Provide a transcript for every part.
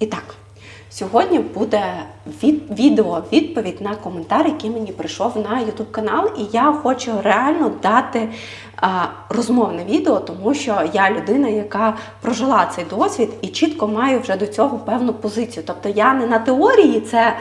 І так, сьогодні буде від, відео відповідь на коментар, який мені прийшов на YouTube канал, і я хочу реально дати розмовне відео, тому що я людина, яка прожила цей досвід і чітко маю вже до цього певну позицію. Тобто я не на теорії це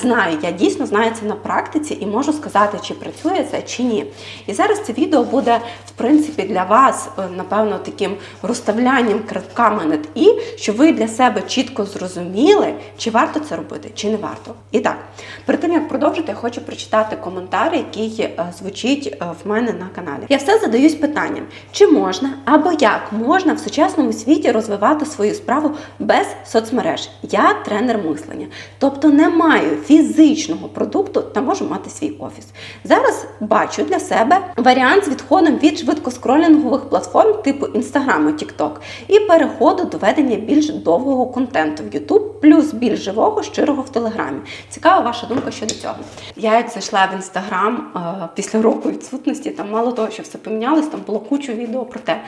знаю, я дійсно знаю це на практиці і можу сказати, чи працює це чи ні. І зараз це відео буде в принципі для вас, е, напевно, таким розставлянням крапками над і, щоб ви для себе чітко зрозуміли, чи варто це робити, чи не варто. І так, перед тим як продовжити, я хочу прочитати коментар, який е, звучить е, в мене на каналі. Я все задаюсь питанням: чи можна або як можна в сучасному світі розвивати свою справу без соцмереж? Я тренер мислення, тобто не маю фізичного продукту та можу мати свій офіс. Зараз бачу для себе варіант з відходом від швидкоскролінгових платформ типу Instagram і TikTok і переходу до ведення більш довгого контенту в YouTube, плюс більш живого, щирого в Телеграмі. Цікава ваша думка щодо цього. Я як зайшла в інстаграм після року відсутності, там мало того, що все помінялось, там було кучу відео про те.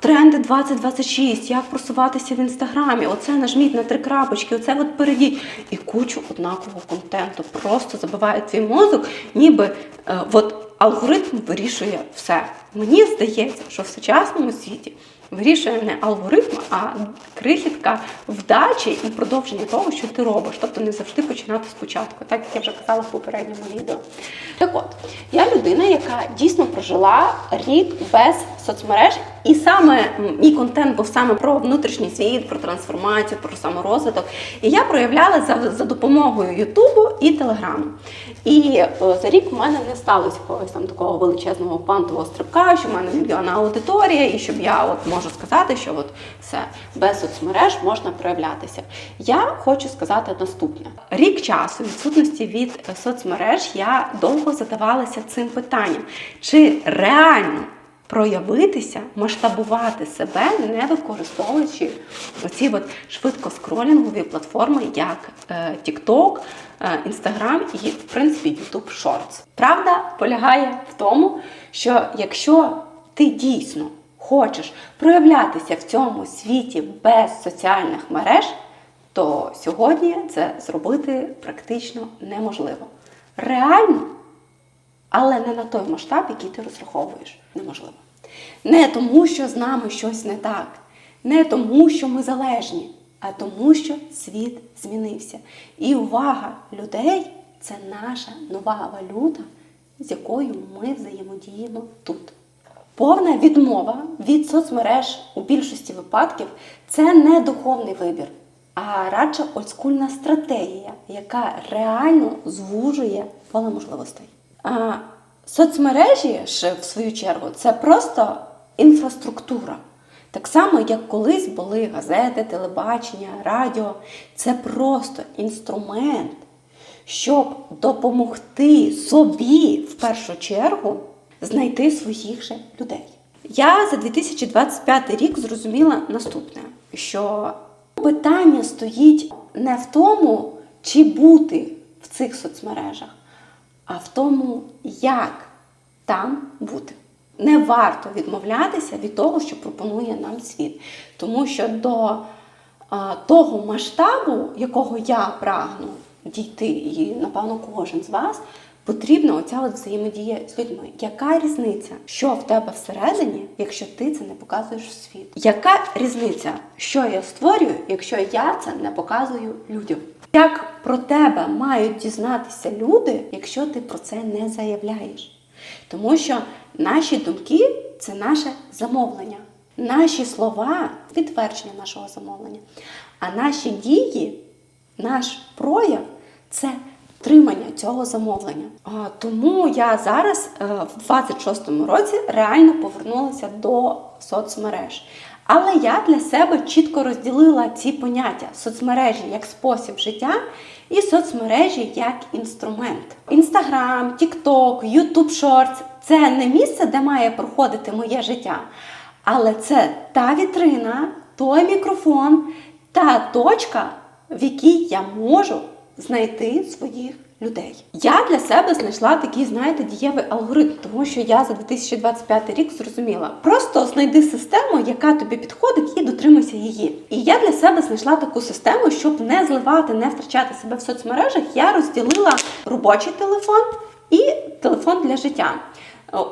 Тренди 2026, як просуватися в інстаграмі, оце нажміть на три крапочки, оце от перейдіть. І кучу однакового контенту. Просто забиває твій мозок, ніби е, от алгоритм вирішує все. Мені здається, що в сучасному світі вирішує не алгоритм, а крихітка вдачі і продовження того, що ти робиш. Тобто не завжди починати спочатку, так як я вже казала в попередньому відео. Так от, я людина, яка дійсно прожила рік без соцмереж, і саме мій контент був саме про внутрішній світ, про трансформацію, про саморозвиток. І я проявляла за, за допомогою Ютубу і Телеграму. І е, за рік в мене не сталося якогось там такого величезного пантового стрибка, що в мене мільйонна аудиторія, і щоб я от можу сказати, що от все без соцмереж можна проявлятися. Я хочу сказати наступне: рік часу відсутності від соцмереж я довго задавалася цим питанням, чи реально проявитися, масштабувати себе, не використовуючи оці от швидкоскролінгові платформи, як е, TikTok, е, Instagram і, в принципі, YouTube Shorts. Правда полягає в тому, що якщо ти дійсно хочеш проявлятися в цьому світі без соціальних мереж, то сьогодні це зробити практично неможливо. Реально але не на той масштаб, який ти розраховуєш. Неможливо. Не тому, що з нами щось не так, не тому, що ми залежні, а тому, що світ змінився. І увага людей це наша нова валюта, з якою ми взаємодіємо тут. Повна відмова від соцмереж у більшості випадків це не духовний вибір, а радше олдскульна стратегія, яка реально звужує поле можливостей. А соцмережі ж, в свою чергу, це просто інфраструктура. Так само, як колись були газети, телебачення, радіо. Це просто інструмент, щоб допомогти собі в першу чергу знайти своїх же людей. Я за 2025 рік зрозуміла наступне: що питання стоїть не в тому, чи бути в цих соцмережах, а в тому, як там бути. Не варто відмовлятися від того, що пропонує нам світ. Тому що до а, того масштабу, якого я прагну дійти, і, напевно, кожен з вас, потрібна оця от взаємодія з людьми. Яка різниця, що в тебе всередині, якщо ти це не показуєш в світ? Яка різниця, що я створюю, якщо я це не показую людям? Як про тебе мають дізнатися люди, якщо ти про це не заявляєш? Тому що наші думки це наше замовлення, наші слова підтвердження нашого замовлення, а наші дії, наш прояв це тримання цього замовлення. Тому я зараз е, в 26-му році реально повернулася до соцмереж. Але я для себе чітко розділила ці поняття соцмережі як спосіб життя і соцмережі як інструмент. Інстаграм, Тікток, Ютуб Шортс це не місце, де має проходити моє життя, але це та вітрина, той мікрофон, та точка, в якій я можу знайти своїх людей. Я для себе знайшла такий, знаєте, дієвий алгоритм, тому що я за 2025 рік зрозуміла. Просто знайди систему, яка тобі підходить, і дотримуйся її. І я для себе знайшла таку систему, щоб не зливати, не втрачати себе в соцмережах. Я розділила робочий телефон і телефон для життя.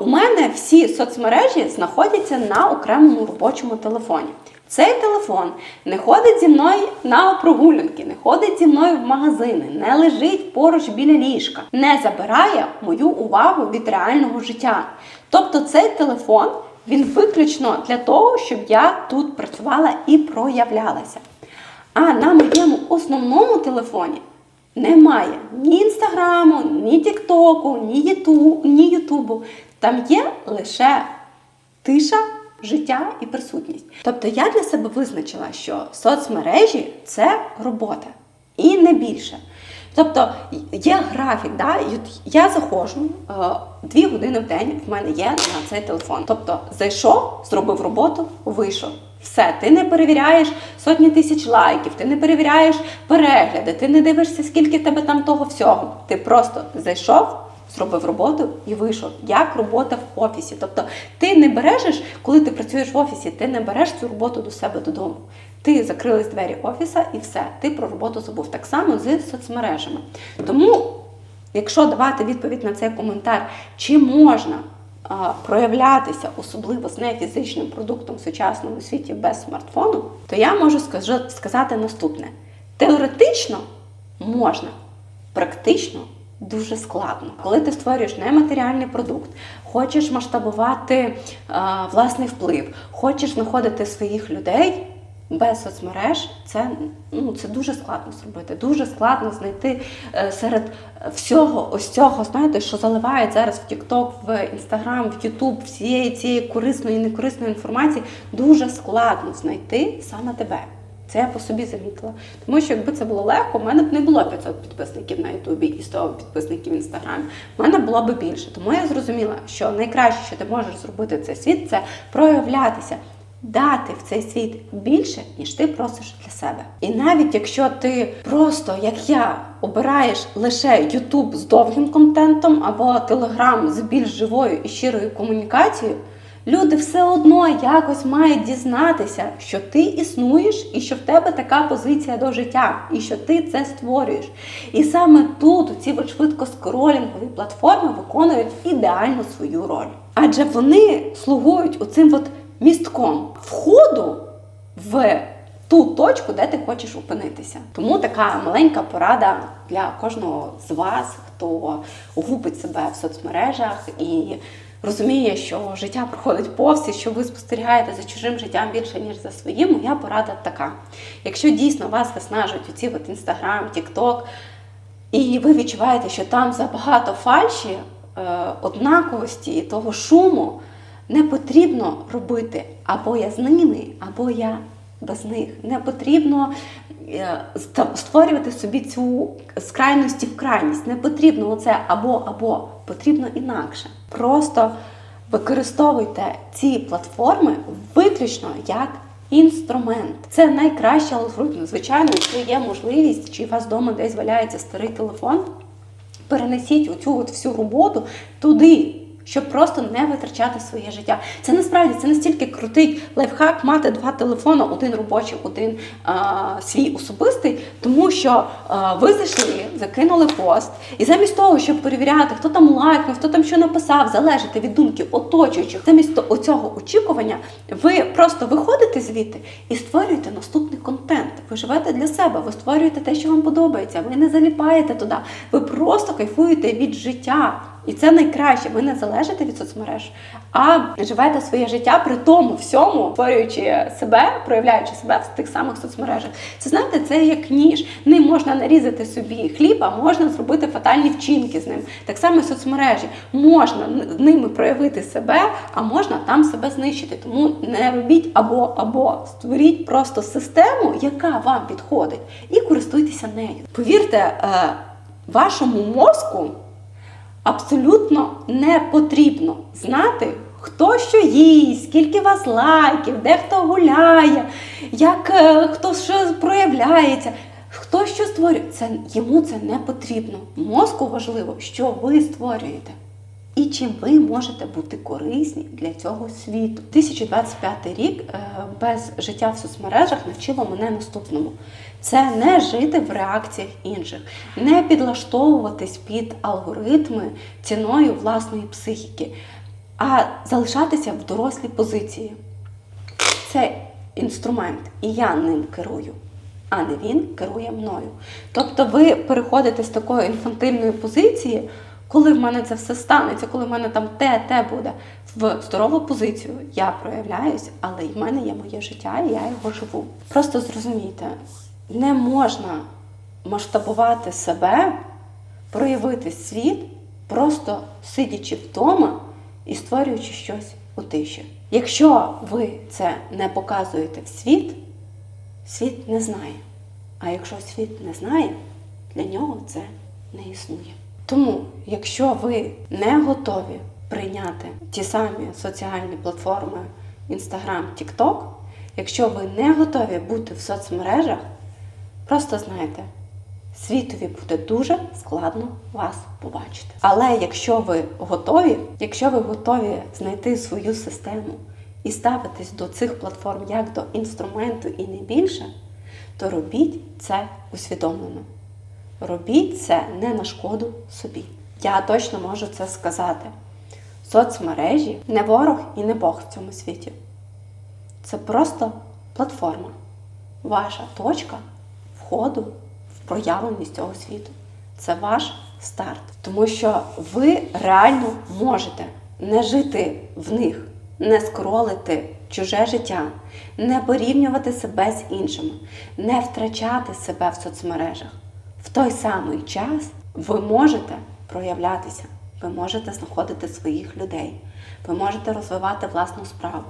У мене всі соцмережі знаходяться на окремому робочому телефоні. Цей телефон не ходить зі мною на прогулянки, не ходить зі мною в магазини, не лежить поруч біля ліжка, не забирає мою увагу від реального життя. Тобто цей телефон він виключно для того, щоб я тут працювала і проявлялася. А на моєму основному телефоні немає ні інстаграму, ні тіктоку, ні ютубу. Там є лише тиша, життя і присутність. Тобто я для себе визначила, що соцмережі це робота і не більше. Тобто є графік, да? я заходжу е, дві години в день в мене є на цей телефон. Тобто зайшов, зробив роботу, вийшов. Все, ти не перевіряєш сотні тисяч лайків, ти не перевіряєш перегляди, ти не дивишся, скільки в тебе там того всього. Ти просто зайшов, зробив роботу і вийшов. Як робота в офісі. Тобто ти не бережеш, коли ти працюєш в офісі, ти не береш цю роботу до себе додому. Ти закрились двері офіса і все, ти про роботу забув. Так само з соцмережами. Тому, якщо давати відповідь на цей коментар, чи можна а, проявлятися, особливо з нефізичним продуктом в сучасному світі без смартфону, то я можу сказати наступне: теоретично можна, практично дуже складно. Коли ти створюєш нематеріальний продукт, хочеш масштабувати а, власний вплив, хочеш знаходити своїх людей. Без соцмереж це ну це дуже складно зробити. Дуже складно знайти е, серед всього ось цього, знаєте, що заливають зараз в TikTok, в Instagram, в YouTube, всієї цієї корисної і некорисної інформації. Дуже складно знайти саме тебе. Це я по собі замітила. Тому що якби це було легко, в мене б не було 500 підписників на Ютубі і 100 підписників в Інстаграмі. В мене було б більше. Тому я зрозуміла, що найкраще, що ти можеш зробити цей світ, це проявлятися. Дати в цей світ більше, ніж ти просиш для себе. І навіть якщо ти просто, як я, обираєш лише YouTube з довгим контентом або Telegram з більш живою і щирою комунікацією, люди все одно якось мають дізнатися, що ти існуєш і що в тебе така позиція до життя, і що ти це створюєш. І саме тут ці швидкоскролінгові платформи виконують ідеально свою роль. Адже вони слугують оцим от містком входу в ту точку, де ти хочеш опинитися. Тому така маленька порада для кожного з вас, хто губить себе в соцмережах і розуміє, що життя проходить повз і що ви спостерігаєте за чужим життям більше, ніж за своїм. Моя порада така: якщо дійсно вас виснажують оці от інстаграм, тікток, і ви відчуваєте, що там забагато фальші, е, однаковості і того шуму, не потрібно робити або я з ними, або я без них. Не потрібно е, створювати собі цю з крайності в крайність. Не потрібно оце або або потрібно інакше. Просто використовуйте ці платформи виключно як інструмент. Це найкращий алгоритм. Звичайно, якщо є можливість, чи у вас вдома десь валяється старий телефон, перенесіть оцю от всю роботу туди. Щоб просто не витрачати своє життя. Це насправді це настільки крутий лайфхак мати два телефони, один робочий, один а, свій особистий, тому що а, ви зайшли, закинули пост, і замість того, щоб перевіряти, хто там лайкнув, хто там що написав, залежати від думки оточуючих, замість оцього очікування, ви просто виходите звідти і створюєте наступний контент. Ви живете для себе, ви створюєте те, що вам подобається. Ви не заліпаєте туди, ви просто кайфуєте від життя. І це найкраще. Ви не залежите від соцмереж, а живете своє життя при тому всьому, створюючи себе, проявляючи себе в тих самих соцмережах. Це знаєте, це як ніж. Ним можна нарізати собі хліб, а можна зробити фатальні вчинки з ним. Так само соцмережі можна ними проявити себе, а можна там себе знищити. Тому не робіть або або створіть просто систему, яка вам підходить, і користуйтеся нею. Повірте, е, вашому мозку абсолютно не потрібно знати, хто що їсть, скільки вас лайків, де хто гуляє, як е, хто що проявляється. Хто що створює, це йому це не потрібно. Мозку важливо, що ви створюєте. І чим ви можете бути корисні для цього світу. 2025 рік е, без життя в соцмережах навчило мене наступному: це не жити в реакціях інших, не підлаштовуватись під алгоритми ціною власної психіки, а залишатися в дорослій позиції. Це інструмент, і я ним керую, а не він керує мною. Тобто ви переходите з такої інфантильної позиції, коли в мене це все станеться, коли в мене там те, те буде, в здорову позицію я проявляюсь, але в мене є моє життя, і я його живу. Просто зрозумійте, не можна масштабувати себе, проявити світ, просто сидячи вдома і створюючи щось у тиші. Якщо ви це не показуєте в світ, світ не знає. А якщо світ не знає, для нього це не існує. Тому, якщо ви не готові прийняти ті самі соціальні платформи Instagram, TikTok, якщо ви не готові бути в соцмережах, просто знайте, світові буде дуже складно вас побачити. Але якщо ви готові, якщо ви готові знайти свою систему і ставитись до цих платформ як до інструменту і не більше, то робіть це усвідомлено. Робіть це не на шкоду собі. Я точно можу це сказати. Соцмережі не ворог і не Бог в цьому світі. Це просто платформа, ваша точка входу в проявленість цього світу. Це ваш старт. Тому що ви реально можете не жити в них, не скролити чуже життя, не порівнювати себе з іншими, не втрачати себе в соцмережах. В той самий час ви можете проявлятися, ви можете знаходити своїх людей, ви можете розвивати власну справу,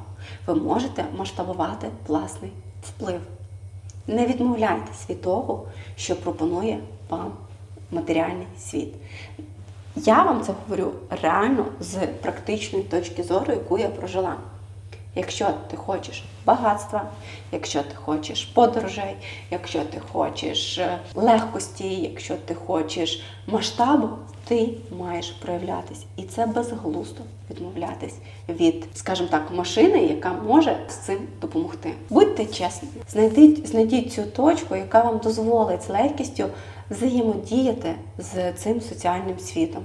ви можете масштабувати власний вплив. Не відмовляйтесь від того, що пропонує вам матеріальний світ. Я вам це говорю реально з практичної точки зору, яку я прожила. Якщо ти хочеш багатства, якщо ти хочеш подорожей, якщо ти хочеш е, легкості, якщо ти хочеш масштабу, ти маєш проявлятись. І це безглуздо відмовлятись від, скажімо так, машини, яка може з цим допомогти. Будьте чесні, знайдіть, знайдіть цю точку, яка вам дозволить з легкістю взаємодіяти з цим соціальним світом.